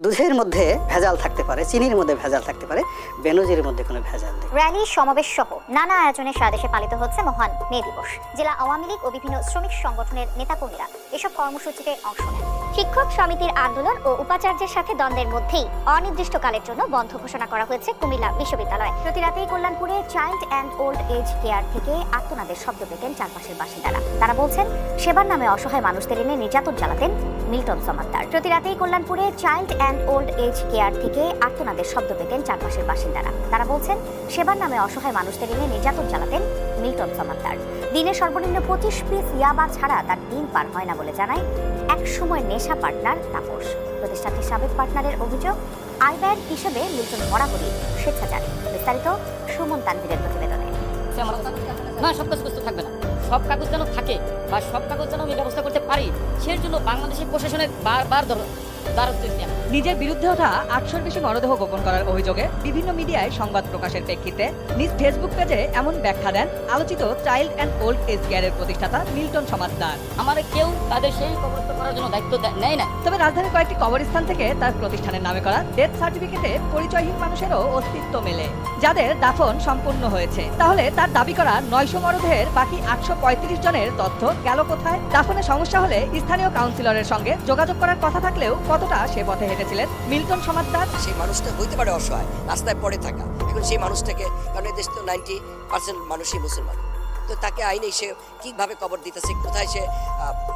দুধের মধ্যে ভেজাল থাকতে পারে, চিনির মধ্যে ভেজাল থাকতে পারে, বেনজির মধ্যে কোনো ভেজাল নেই। র্যালি সমাবেশ সহ নানা আয়োজনে সারা দেশে পালিত হচ্ছে মহান মে দিবস। জেলা আওয়ামী লীগ ও বিভিন্ন শ্রমিক সংগঠনের নেতাকর্মীরা এসব কর্মসূচিতে অংশ নেন। শিক্ষক সমিতির আন্দোলন ও উপাচার্যের সাথে দ্বন্দ্বের মধ্যেই অনির্দিষ্টকালের জন্য বন্ধ ঘোষণা করা হয়েছে কুমিল্লা বিশ্ববিদ্যালয়। প্রতি রাতেই কল্যাণপুরে child and old age care থেকে আত্মনাদের শব্দ পেতেন চারপাশের বাসিন্দারা। তারা বলছেন, সেবার নামে অসহায় মানুষদের এনে নির্যাতন চালাতেন মিল্টন সমাদ্দার। প্রতি রাতেই কল্যাণপুরে child and old age care থেকে আত্মনাদের শব্দ পেতেন চারপাশের বাসিন্দারা। তারা বলছেন, সেবার নামে অসহায় মানুষদের এনে নির্যাতন চালাতেন মিল্টন সমাদ্দার। দিনে সর্বনিম্ন পঁচিশ পিস ইয়াবা ছাড়া তার দিন পার হয় না বলে জানায়, এক সময় নেশা পার্টনার তাপস। প্রতিষ্ঠানটির সাবেক পার্টনারের অভিযোগ আয় ব্যয়ের হিসেবে লোকজন বরাবরই স্বেচ্ছাচারী। বিস্তারিত সুমন তানভীরের প্রতিবেদনে। না, সব কাজ থাকবে না। সব কাগজ যেন থাকে বা সব কাগজ যেন আমি ব্যবস্থা করতে পারি সেই জন্য বাংলাদেশের প্রশাসনের বারবার নিজের বিরুদ্ধে ওঠা আটশোর বেশি মরদেহ গোপন করার অভিযোগে বিভিন্ন মিডিয়ায় সংবাদ প্রকাশের প্রেক্ষিতে নিজ ফেসবুক পেজে এমন ব্যাখ্যা দেন আলোচিত চাইল্ড অ্যান্ড ওল্ড এজ কেয়ারের প্রতিষ্ঠাতা মিল্টন সমাজদার। আমার কেউ তাদের সেই করার জন্য দায়িত্ব নেয় না। তবে রাজধানীর কয়েকটি কবরস্থান থেকে তার প্রতিষ্ঠানের নামে করা ডেথ সার্টিফিকেটে পরিচয়হীন মানুষেরও অস্তিত্ব মেলে যাদের দাফন সম্পূর্ণ হয়েছে। তাহলে তার দাবি করা নয়শো মরদেহের বাকি আটশো পঁয়ত্রিশ জনের তথ্য গেল কোথায়? দাফনে সমস্যা হলে স্থানীয় কাউন্সিলরের সঙ্গে যোগাযোগ করার কথা থাকলেও কতটা সে পথে হেঁটেছিলেন? মিল্টন সমাজদার? সেই মানুষটা হইতে পারে অসহায়, রাস্তায় পড়ে থাকা। এখন সেই মানুষটাকে, কারণ এই দেশ তো নাইনটি পার্সেন্ট মানুষই মুসলমান। তো তাকে আইনে সে কীভাবে কবর দিতেছে কোথায় সে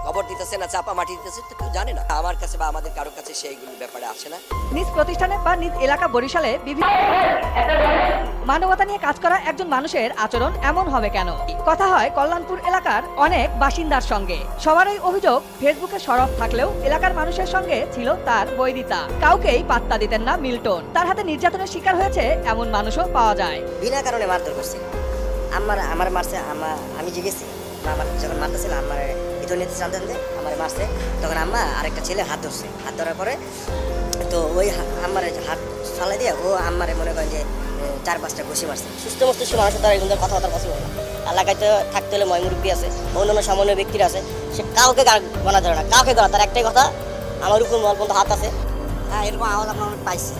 কবর দিতেছে না চাপা মাটি দিতেছে তো কেউ জানে না। আমার কাছে বা আমাদের কারোর কাছে সেইগুলোর ব্যাপারে আসে না। নিজ প্রতিষ্ঠানে বা নিজ এলাকা বরিশালে বিভিন্ন মানবতা নিয়ে কাজ করা একজন মানুষের আচরণ এমন হবে কেন? কথা হয় কল্যাণপুর এলাকার অনেক বাসিন্দার সঙ্গে। সবারই অভিযোগ ফেসবুকে সরব থাকলেও এলাকার মানুষের সঙ্গে ছিল তার বৈরিতা কাউকেই পাত্তা দিতেন না মিল্টন। তার হাতে নির্যাতনের শিকার হয়েছে এমন মানুষও পাওয়া যায়। বিনা কারণে মারধর করছে। আমার আমার মারছে আমার আমি জিগেছি। আমার যখন মারতেছিল, আমার ভিতর নিতে জানতেন যে আমার মারছে। তখন আম্মা আরেকটা ছেলে হাত ধরছে। হাত ধরার পরে তো ওই আমার হাত ফালাই দিয়ে ও আমারে মনে করেন যে চার পাঁচটা ঘুষি মারছে। সুস্থ মস্তিষ্ক মানুষের দ্বারা এগুলো কথাবার্তা পসিবল না। এলাকায় থাকতে হলে ময়মুরব্বী আছে, অন্যান্য সামান্য ব্যক্তিরা আছে, সে কাউকে গণা ধরে না, কাউকে গণা, তার একটাই কথা, আমার উপর মল পর্যন্ত হাত আছে। হ্যাঁ এরকম আওয়াজ আমরা অনেক পাইছি।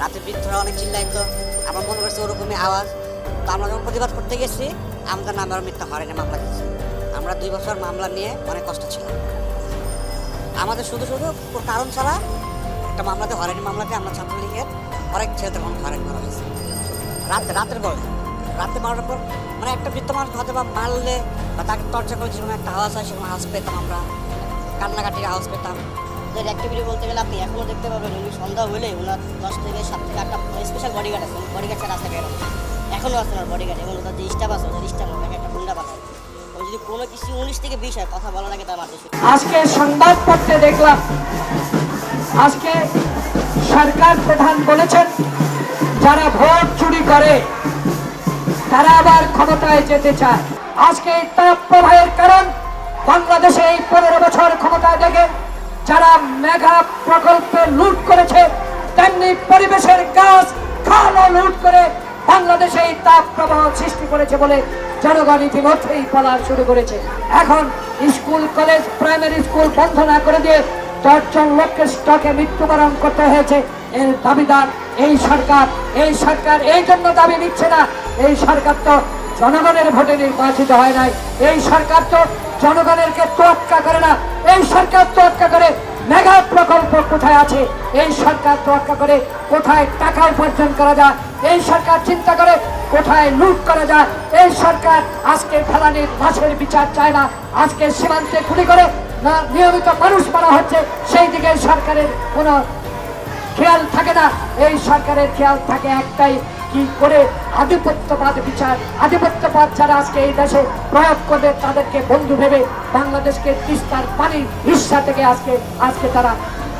রাতে বৃদ্ধরা অনেক চিল্লাইতো আমরা মনে করছি ওরকমই আওয়াজ। আমরা যখন প্রতিবাদ করতে গেছি, আমাদের নামে আরও মিথ্যা হয়নি মামলা দিচ্ছে আমরা দুই বছর মামলা নিয়ে অনেক কষ্ট ছিলাম। আমাদের শুধু শুধু কারণ ছাড়া একটা মামলাতে হয়রানি মামলাতে আমরা ছাত্রলীগের অনেক ছেলেদের মধ্যে হয়রানি করা হয়েছে। রাতে রাতের বেলা, রাতে মারার পর মানে একটা বৃত্ত মানুষ হয়তো বা মারলে বা তাকে টর্চার করে যেরকম একটা আওয়াজ হয়, সেরকম আওয়াজ পেতাম আমরা। কান্নাকাটির আওয়াজ পেতাম। ওদের অ্যাক্টিভিটি বলতে গেলে আপনি এখনও দেখতে পাবেন, উনি সন্ধ্যা হলে ওনার দশ থেকে সাত থেকে আটটা স্পেশাল বডিগার্ড আছে বডিগার্ড ছাড়া রাস্তা বেরোবে এখনও আছে ওনার বডিগার্ড এবং ওদের যে স্টাফ আছে ওদের স্টাফ ওনাকে একটা গুন্ডা পাঠায় ও যদি কোনো কিছু উনিশ থেকে বিশ হয়, কথা বলার আগে তার শুরু আজকে সংবাদপত্রে দেখলাম, আজকে সরকার প্রধান বলেছেন, যারা ভোট চুরি করে, তারা আবার ক্ষমতায় যেতে চায়। আজকে তাপ প্রবাহের কারণ, বাংলাদেশে এই পনেরো বছর ক্ষমতায় দেখে যারা মেঘা প্রকল্পে লুট করেছে, তেমনি পরিবেশের গাছ খালও লুট করে বাংলাদেশে এই তাপ প্রবাহ সৃষ্টি করেছে বলে জনগণ ইতিমধ্যেই বলা শুরু করেছে। এখন স্কুল, কলেজ, প্রাইমারি স্কুল বন্ধ না করে দিয়ে দশজন লোককে স্টকে মৃত্যুবরণ করতে হয়েছে। এর দাবিদার এই সরকার। এই সরকার এই জন্য দাবি নিচ্ছে না। এই সরকার তো জনগণের ভোটে নির্বাচিত হয় নাই। এই সরকার তো জনগণেরকে তোয়াক্কা করে না। এই সরকার তোয়াক্কা করে মেগা প্রকল্প কোথায় আছে? এই সরকার তোয়াক্কা করে কোথায় টাকা উপার্জন করা যায়? এই সরকার চিন্তা করে কোথায় লুট করা যায়? এই সরকার আজকে ফেলানির মাছের বিচার চায় না। আজকে সীমান্তে গুলি করে না, নিয়মিত মানুষ মারা হচ্ছে, সেই দিকে সরকারের কোনো খেয়াল থাকে না। এই সরকারের খেয়াল থাকে একটাই কি করে আধিপত্যবাদ বিচার, আধিপত্যবাদ ছাড়া আজকে এই দেশে প্রয়োগ করবে তাদেরকে বন্ধু ভেবে বাংলাদেশকে তিস্তার পানির ঈর্ষা থেকে আজকে আজকে তারা